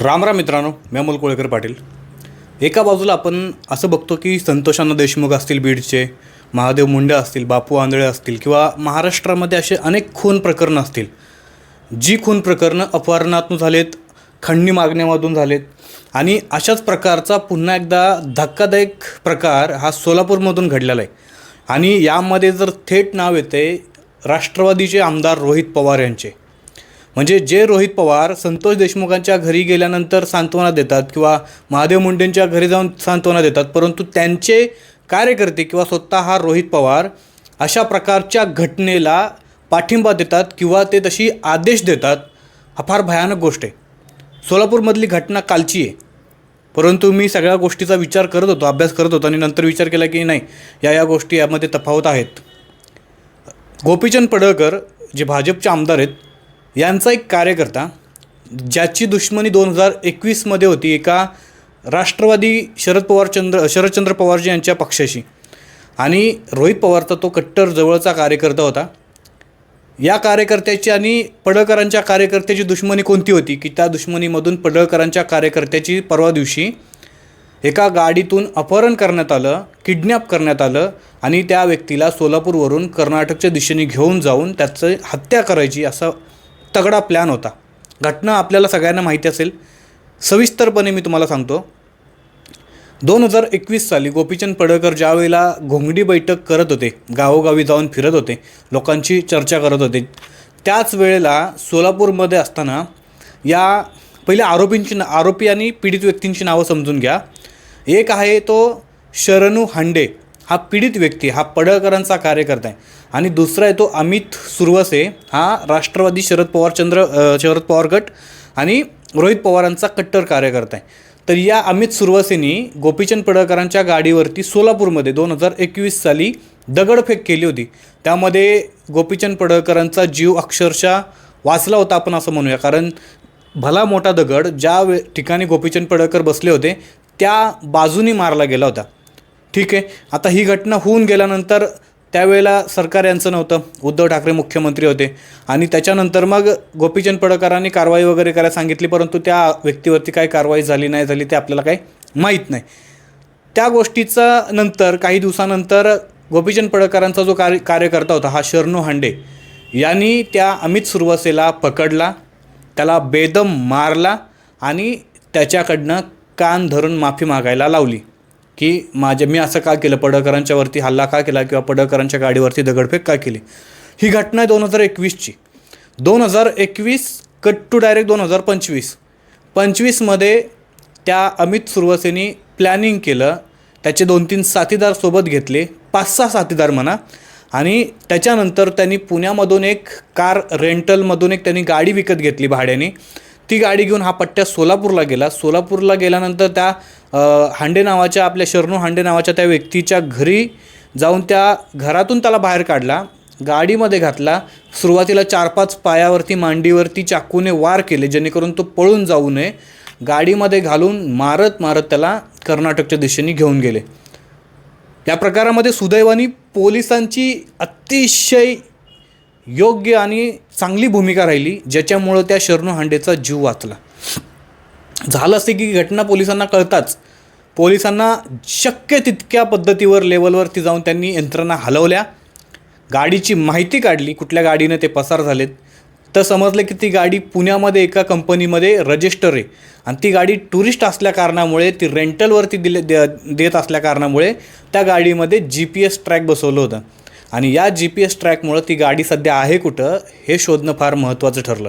राम राम मित्रांनो मी अमोल कोळेकर पाटील. एका बाजूला आपण असं बघतो की संतोषांना देशमुख असतील बीडचे महादेव मुंडे असतील बापू आंधळे असतील किंवा महाराष्ट्रामध्ये असे अनेक खून प्रकरणं असतील. जी खून प्रकरणं अपहरणातून झालेत खंडणी मागण्यामधून झालेत आणि अशाच प्रकारचा पुन्हा एकदा धक्कादायक प्रकार हा सोलापूरमधून घडलेला आहे. आणि यामध्ये जर थेट नाव येते राष्ट्रवादीचे आमदार रोहित पवार यांचे. म्हणजे जे रोहित पवार संतोष देशमुखांच्या घरी गेल्यानंतर सांत्वना देतात किंवा महादेव मुंडेंच्या घरी जाऊन सांत्वना देतात परंतु त्यांचे कार्यकर्ते किंवा स्वतः हा रोहित पवार अशा प्रकारच्या घटनेला पाठिंबा देतात किंवा ते तशी आदेश देतात हा फार भयानक गोष्ट आहे. सोलापूरमधली घटना कालची आहे. परंतु मी सगळ्या गोष्टीचा विचार करत होतो अभ्यास करत होतो आणि नंतर विचार केला की नाही या या गोष्टी यामध्ये तफावत आहेत. गोपीचंद पडळकर जे भाजपचे आमदार आहेत यांचा एक कार्यकर्ता ज्याची दुश्मनी दोन हजार एकवीसमध्ये होती एका राष्ट्रवादी शरद पवार चंद्र शरदचंद्र पवारजी यांच्या पक्षाशी. आणि रोहित पवारचा तो कट्टर जवळचा कार्यकर्ता होता. या कार्यकर्त्याची आणि पडळकरांच्या कार्यकर्त्याची दुश्मनी कोणती होती? की त्या दुश्मनीमधून पडळकरांच्या कार्यकर्त्याची परवा दिवशी एका गाडीतून अपहरण करण्यात आलं किडनॅप करण्यात आलं आणि त्या व्यक्तीला सोलापूरवरून कर्नाटकच्या दिशेने घेऊन जाऊन त्याचं हत्या करायची असं तगडा प्लॅन होता. घटना आपल्याला सगळ्यांना माहिती असेल. सविस्तरपणे मी तुम्हाला सांगतो. दोन हजार एकवीस साली गोपीचंद पडळकर ज्यावेळेला घोंगडी बैठक करत होते गावोगावी जाऊन फिरत होते लोकांची चर्चा करत होते त्याच वेळेला सोलापूरमध्ये असताना या पहिले आरोपींची ना आरोपी आणि पीडित व्यक्तींची नावं समजून घ्या. एक आहे तो शरणू हांडे. हा पीडित व्यक्ती हा पडळकरांचा कार्यकर्ता आहे. आणि दुसरा आहे तो अमित सुरवसे हा राष्ट्रवादी शरद पवार चंद्र शरद पवार गट आणि रोहित पवारांचा कट्टर कार्यकर्ता आहे. तर या अमित सुरवसेनी गोपीचंद पडळकरांच्या गाडीवरती सोलापूरमध्ये दोन हजार एकवीस साली दगडफेक केली होती. त्यामध्ये गोपीचंद पडळकरांचा जीव अक्षरशः वाचला होता आपण असं म्हणूया. कारण भला मोठा दगड ज्या वे ठिकाणी गोपीचंद पडळकर बसले होते त्या बाजूनी मारला गेला होता. ठीक आहे. आता ही घटना होऊन गेल्यानंतर त्यावेळेला सरकार यांचं नव्हतं. उद्धव ठाकरे मुख्यमंत्री होते. आणि त्याच्यानंतर मग गोपीचंद पडळकरांनी कारवाई वगैरे करायला सांगितली परंतु त्या व्यक्तीवरती काय कारवाई झाली नाही झाली ते आपल्याला काही माहीत नाही. त्या गोष्टीचा नंतर काही दिवसानंतर गोपीचंद पडळकरांचा जो कार्य कार्यकर्ता होता हा शरणू हांडे यांनी त्या अमित सुरवसेला पकडला त्याला बेदम मारला आणि त्याच्याकडनं कान धरून माफी मागायला लावली. की माझ्या मी असं का केलं? पडळकरांच्यावरती हल्ला का केला किंवा पडळकरांच्या गाडीवरती दगडफेक का केली? ही घटना आहे दोन हजार एकवीसची. दोन हजार एकवीस कट टू डायरेक्ट दोन हजार पंचवीस. पंचवीसमध्ये त्या अमित सुरवसेनी प्लॅनिंग केलं. त्याचे दोन तीन साथीदार सोबत घेतले. पाच सहा साथीदार म्हणा. आणि त्याच्यानंतर त्यांनी पुण्यामधून एक कार रेंटलमधून एक त्यांनी गाडी विकत घेतली भाड्याने. ती गाडी घेऊन हा पट्ट्या सोलापूरला गेला. सोलापूरला गेल्यानंतर त्या हांडे नावाच्या आपल्या शरणू हांडे नावाच्या त्या व्यक्तीच्या घरी जाऊन त्या घरातून त्याला बाहेर काढला गाडीमध्ये घातला. सुरुवातीला चार पाच पायावरती मांडीवरती चाकूने वार केले जेणेकरून तो पळून जाऊ नये. गाडीमध्ये घालून मारत मारत त्याला कर्नाटकच्या दिशेने घेऊन गेले. या प्रकारामध्ये सुदैवानी पोलिसांची अतिशय योग्य आणि चांगली भूमिका राहिली ज्याच्यामुळं त्या शरणू हांडेचा जीव वाचला. झालं असते की घटना पोलिसांना कळताच पोलिसांना शक्य तितक्या पद्धतीवर लेवलवरती जाऊन त्यांनी यंत्रणा हलवल्या. गाडीची माहिती काढली कुठल्या गाडीनं ते पसार झालेत. तर समजलं की ती गाडी पुण्यामध्ये एका कंपनीमध्ये रजिस्टर आहे. आणि ती गाडी टुरिस्ट असल्या कारणामुळे ती रेंटलवरती दिले दे देत असल्या कारणामुळे त्या गाडीमध्ये जी पी एस ट्रॅक बसवलं होतं. आणि या जी पी एस ट्रॅकमुळं ती गाडी सध्या आहे कुठं हे शोधणं फार महत्त्वाचं ठरलं.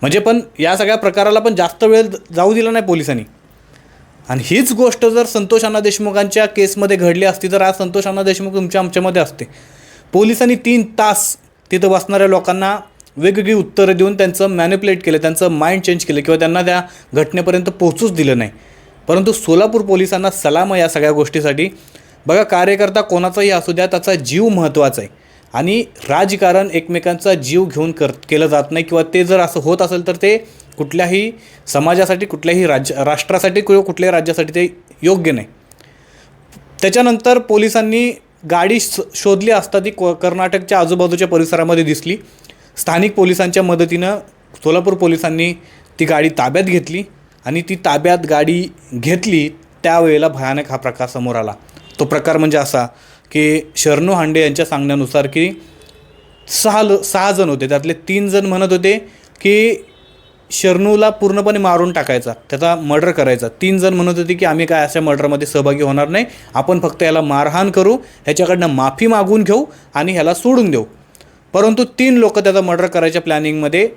म्हणजे पण या सगळ्या प्रकाराला पण जास्त वेळ जाऊ दिला नाही पोलिसांनी. आणि हीच गोष्ट जर संतोष अण्णा देशमुखांच्या केसमध्ये घडली असती तर आज संतोष अण्णा देशमुख तुमच्या आमच्यामध्ये असते. पोलिसांनी तीन तास तिथं बसणाऱ्या लोकांना वेगवेगळी उत्तरं देऊन त्यांचं मॅनिपुलेट केलं त्यांचं माइंड चेंज केलं किंवा त्यांना त्या घटनेपर्यंत पोहोचूच दिलं नाही. परंतु सोलापूर पोलिसांना सलाम या सगळ्या गोष्टीसाठी. बघा कार्यकर्ता कोणाचाही असू द्या त्याचा जीव महत्त्वाचा आहे. आणि राजकारण एकमेकांचा जीव घेऊन कर केलं जात नाही किंवा ते जर असं होत असेल तर ते कुठल्याही समाजासाठी कुठल्याही राज्य राष्ट्रासाठी किंवा कुठल्याही राज्यासाठी ते योग्य नाही. त्याच्यानंतर पोलिसांनी गाडी श शोधली असता ती को कर्नाटकच्या आजूबाजूच्या परिसरामध्ये दिसली. स्थानिक पोलिसांच्या मदतीनं सोलापूर पोलिसांनी ती गाडी ताब्यात घेतली आणि ती ताब्यात गाडी घेतली त्यावेळेला भयानक हा प्रकार समोर आला. तो प्रकार म्हणजे असा की शरणू हांडे यांच्या सांगण्यानुसार की सहा ल सहा जण होते. त्यातले तीन जण म्हणत होते की शरणूला पूर्णपणे मारून टाकायचा त्याचा मर्डर करायचा. तीन जण म्हणत होते की आम्ही काय अशा मर्डरमध्ये सहभागी होणार नाही. आपण फक्त याला मारहाण करू ह्याच्याकडनं माफी मागून घेऊ आणि ह्याला सोडून देऊ. परंतु तीन लोक त्याचा मर्डर करायच्या प्लॅनिंगमध्ये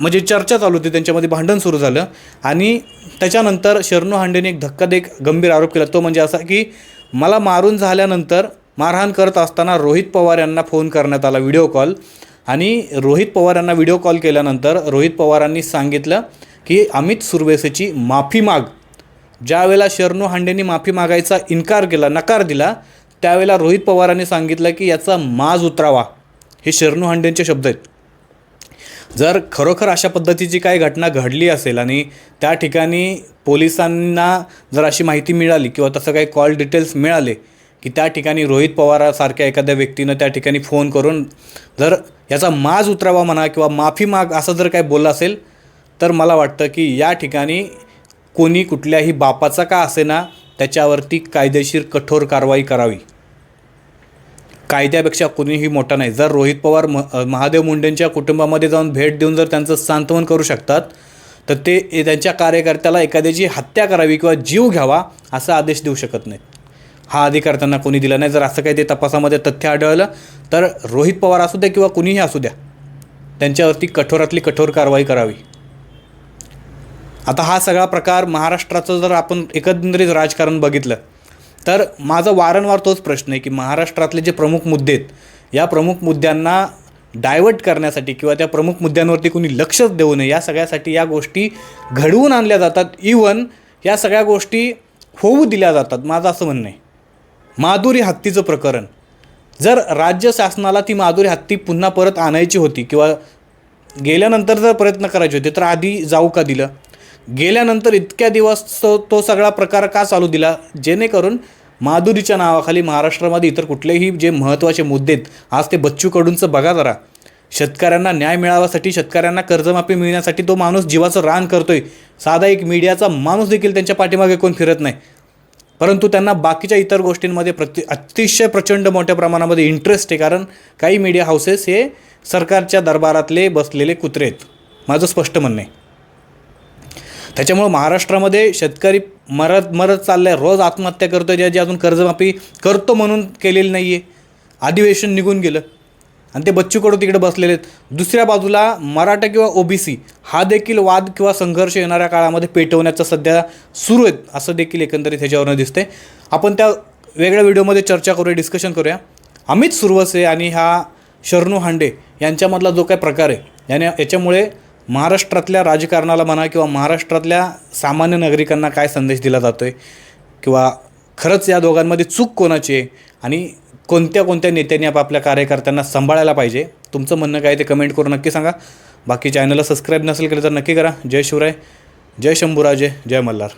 म्हणजे चर्चा चालू होती. त्यांच्यामध्ये भांडण सुरू झालं. आणि त्याच्यानंतर शरणू हांडेने एक धक्कादेक गंभीर आरोप केला. तो म्हणजे असा की मला मारून झाल्यानंतर मारहाण करत असताना रोहित पवार यांना फोन करण्यात आला व्हिडिओ कॉल आणि रोहित पवार यांना व्हिडिओ कॉल केल्यानंतर रोहित पवारांनी सांगितलं की अमित सुरवेसेची माफी माग. ज्यावेळेला शरणू हांडेंनी माफी मागायचा इन्कार केला नकार दिला त्यावेळेला रोहित पवारांनी सांगितलं की याचा माज उतरावा. हे शरणू हांडेंचे शब्द आहेत. जर खरोखर अशा पद्धतीची काही घटना घडली असेल आणि त्या ठिकाणी पोलिसांना जर अशी माहिती मिळाली किंवा तसं काही कॉल डिटेल्स मिळाले की त्या ठिकाणी रोहित पवारासारख्या एखाद्या व्यक्तीनं त्या ठिकाणी फोन करून जर याचा माज उतरावा म्हणा किंवा माफी माग असं जर काही बोललं असेल तर मला वाटतं की या ठिकाणी कोणी कुठल्याही बापाचा का असेना त्याच्यावरती कायदेशीर कठोर कारवाई करावी. कायद्यापेक्षा कोणीही मोठा नाही. जर रोहित पवार म महादेव मुंडेंच्या कुटुंबामध्ये जाऊन भेट देऊन जर त्यांचं सांत्वन करू शकतात तर ते त्यांच्या कार्यकर्त्याला एखाद्याची हत्या करावी किंवा जीव घ्यावा असा आदेश देऊ शकत नाहीत. हा अधिकार त्यांना कोणी दिला नाही. जर असं काही ते तपासामध्ये तथ्य आढळलं तर रोहित पवार असू द्या किंवा कुणीही असू द्या त्यांच्यावरती कठोरातली कठोर कारवाई करावी. आता हा सगळा प्रकार महाराष्ट्राचं जर आपण एकंदरीत राजकारण बघितलं तर माझा वारंवार तोच प्रश्न आहे की महाराष्ट्रातले जे प्रमुख मुद्दे आहेत या प्रमुख मुद्द्यांना डायवर्ट करण्यासाठी किंवा त्या प्रमुख मुद्द्यांवरती कोणी लक्षच देऊ नये या सगळ्यासाठी या गोष्टी घडवून आणल्या जातात. इवन या सगळ्या गोष्टी होऊ दिल्या जातात. माझं असं म्हणणं आहे. माधुरी हत्तीचं प्रकरण. जर राज्य शासनाला ती माधुरी हत्ती पुन्हा परत आणायची होती किंवा गेल्यानंतर जर प्रयत्न करायचे होते तर आधी जाऊ का दिलं? गेल्यानंतर इतक्या दिवस तो तो सगळा प्रकार का चालू दिला? जेणेकरून माधुरीच्या नावाखाली महाराष्ट्रामध्ये इतर कुठलेही जे महत्त्वाचे मुद्दे आहेत आज ते बच्चू कडूंचं बघा जरा. शेतकऱ्यांना न्याय मिळावासाठी शेतकऱ्यांना कर्जमाफी मिळण्यासाठी तो माणूस जीवाचं रान करतोय. साधा एक मीडियाचा माणूस देखील त्यांच्या पाठीमागे कोण फिरत नाही. परंतु त्यांना बाकीच्या इतर गोष्टींमध्ये प्रति अतिशय प्रचंड मोठ्या प्रमाणामध्ये इंटरेस्ट आहे कारण काही मीडिया हाऊसेस हे सरकारच्या दरबारातले बसलेले कुत्रे आहेत. माझं स्पष्ट म्हणणं आहे. त्याच्यामुळं महाराष्ट्रामध्ये शेतकरी मरत मरत चाललाय. रोज आत्महत्या करतो आहे ज्याची अजून कर्जमाफी करतो म्हणून केलेली नाही आहे अधिवेशन निघून गेलं. आणि ते बच्चू कडू तिकडे बसलेले आहेत. दुसऱ्या बाजूला मराठा किंवा ओबीसी हा देखील वाद किंवा संघर्ष येणाऱ्या काळामध्ये पेटवण्याचं सध्या सुरू आहेत असं देखील एकंदरीत ह्याच्यावरनं दिसतंय. आपण त्या वेगळ्या व्हिडिओमध्ये चर्चा करूया डिस्कशन करूया. अमित सुरवसे आणि हा शरणू हांडे यांच्यामधला जो काही प्रकार आहे याने याच्यामुळे महाराष्ट्रातल्या राजकारणाला म्हणा किंवा महाराष्ट्रातल्या सामान्य नागरिकांना काय संदेश दिला जातो आहे किंवा खरंच या दोघांमध्ये चूक कोणाची आहे? आणि कोणत्या कोणत्या नेत्यांनी आपापल्या कार्यकर्त्यांना सांभाळायला पाहिजे? तुमचं म्हणणं काय ते कमेंट करून नक्की सांगा. बाकी चॅनलला सबस्क्राईब नसेल केलं तर नक्की करा. जय शिवराय. जय शंभूराजे. जय मल्हार.